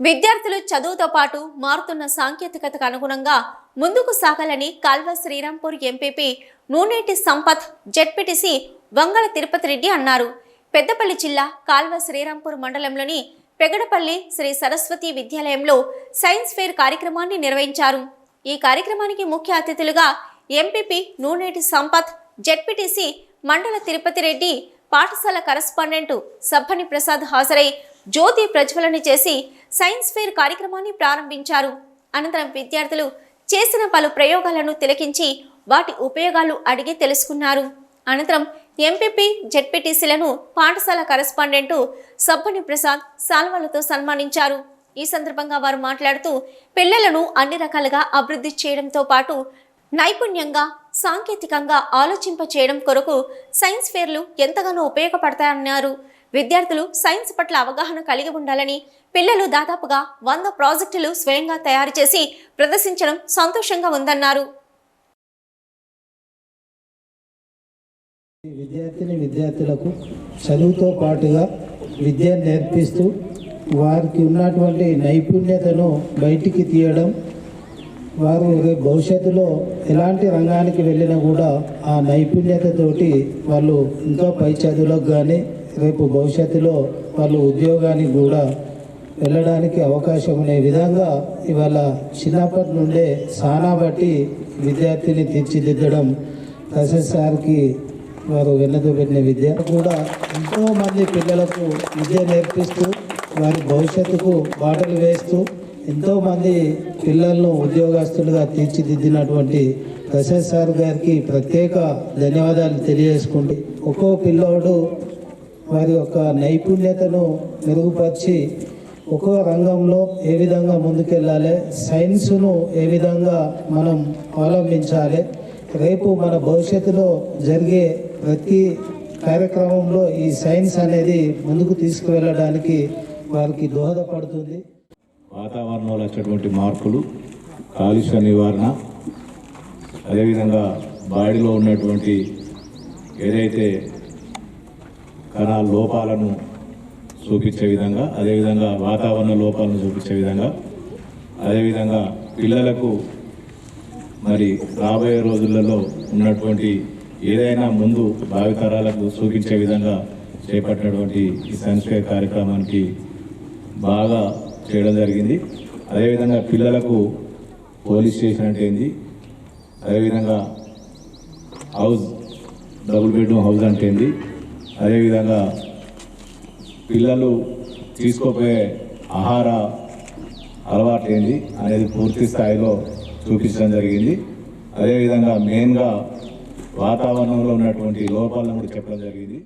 విద్యార్థులు చదువుతో పాటు మారుతున్న సాంకేతికతకు అనుగుణంగా ముందుకు సాగాలని కాల్వ శ్రీరాంపూర్ ఎంపీపీ నూనేటి సంపత్ జెడ్పీటీసీ వంగళ తిరుపతి రెడ్డి అన్నారు. పెద్దపల్లి జిల్లా కాల్వ శ్రీరాంపూర్ మండలంలోని పెగడపల్లి శ్రీ సరస్వతి విద్యాలయంలో సైన్స్ ఫేర్ కార్యక్రమాన్ని నిర్వహించారు. ఈ కార్యక్రమానికి ముఖ్య అతిథులుగా ఎంపీపీ నూనేటి సంపత్ జెడ్పీటీసీ మండల తిరుపతి రెడ్డి పాఠశాల కరస్పాండెంట్ సబ్బని ప్రసాద్ హాజరై జ్యోతి ప్రజ్వలన చేసి సైన్స్ ఫేర్ కార్యక్రమాన్ని ప్రారంభించారు. అనంతరం విద్యార్థులు చేసిన పలు ప్రయోగాలను తిలకించి వాటి ఉపయోగాలు అడిగి తెలుసుకున్నారు. అనంతరం ఎంపీపీ జెడ్పీటీసీలను పాఠశాల కరస్పాండెంట్ సబ్బని ప్రసాద్ సాల్వాలతో సన్మానించారు. ఈ సందర్భంగా వారు మాట్లాడుతూ పిల్లలను అన్ని రకాలుగా అభివృద్ధి చేయడంతో పాటు నైపుణ్యంగా సాంకేతికంగా ఆలోచింప చేయడం కొరకు సైన్స్ ఫేర్లు ఎంతగానో ఉపయోగపడతాయన్నారు. విద్యార్థులు సైన్స్ పట్ల అవగాహన కలిగి ఉండాలని పిల్లలు దాదాపుగా వంద ప్రాజెక్టులు స్వయంగా తయారు చేసి ప్రదర్శించడం సంతోషంగా ఉందన్నారు. విద్యార్థిని విద్యార్థులకు చదువుతో పాటుగా విద్యను నేర్పిస్తూ వారికి ఉన్నటువంటి నైపుణ్యతను బయటికి తీయడం వారు రేపు భవిష్యత్తులో ఎలాంటి రంగానికి వెళ్ళినా కూడా ఆ నైపుణ్యతతోటి వాళ్ళు ఇంకా పై చదువులకు కానీ రేపు భవిష్యత్తులో వాళ్ళు ఉద్యోగానికి కూడా వెళ్ళడానికి అవకాశం ఉండే విధంగా ఇవాళ చిన్నప్పటి నుండే సానా బట్టి విద్యార్థిని తీర్చిదిద్దడం ప్రొఫెసర్ వారు వెన్నతో పెట్టిన విద్య. కూడా ఎంతో మంది పిల్లలకు విద్య నేర్పిస్తూ వారి భవిష్యత్తుకు బాటలు వేస్తూ ఎంతోమంది పిల్లలను ఉద్యోగస్తులుగా తీర్చిదిద్దినటువంటి ప్రసాద్ సార్ గారికి ప్రత్యేక ధన్యవాదాలు తెలియజేసుకుంటే ఒక్కో పిల్లోడు వారి యొక్క నైపుణ్యతను మెరుగుపరిచి ఒక్కో రంగంలో ఏ విధంగా ముందుకెళ్ళాలి సైన్స్ను ఏ విధంగా మనం అవలంబించాలి రేపు మన భవిష్యత్తులో జరిగే ప్రతి కార్యక్రమంలో ఈ సైన్స్ అనేది ముందుకు తీసుకువెళ్ళడానికి వారికి దోహదపడుతుంది. వాతావరణంలో వచ్చేటువంటి మార్పులు కాలుష్య నివారణ అదేవిధంగా బాడీలో ఉన్నటువంటి ఏదైతే కణాల లోపాలను చూపించే విధంగా అదేవిధంగా వాతావరణ లోపాలను చూపించే విధంగా అదేవిధంగా పిల్లలకు మరి రాబోయే రోజులలో ఉన్నటువంటి ఏదైనా ముందు భావితరాలకు చూపించే విధంగా చేపట్టినటువంటి ఈ సైన్స్ కార్యక్రమానికి బాగా చేయడం జరిగింది. అదేవిధంగా పిల్లలకు పోలీస్ స్టేషన్ అంటే ఏంది? అదేవిధంగా హౌస్ డబుల్ బెడ్రూమ్ హౌస్ అంటే ఏంది? అదేవిధంగా పిల్లలు తీసుకోపోయే ఆహార అలవాటు ఏంది అనేది పూర్తి స్థాయిలో చూపించడం జరిగింది. అదేవిధంగా మెయిన్గా వాతావరణంలో ఉన్నటువంటి లోపాలను కూడా చెప్పడం జరిగింది.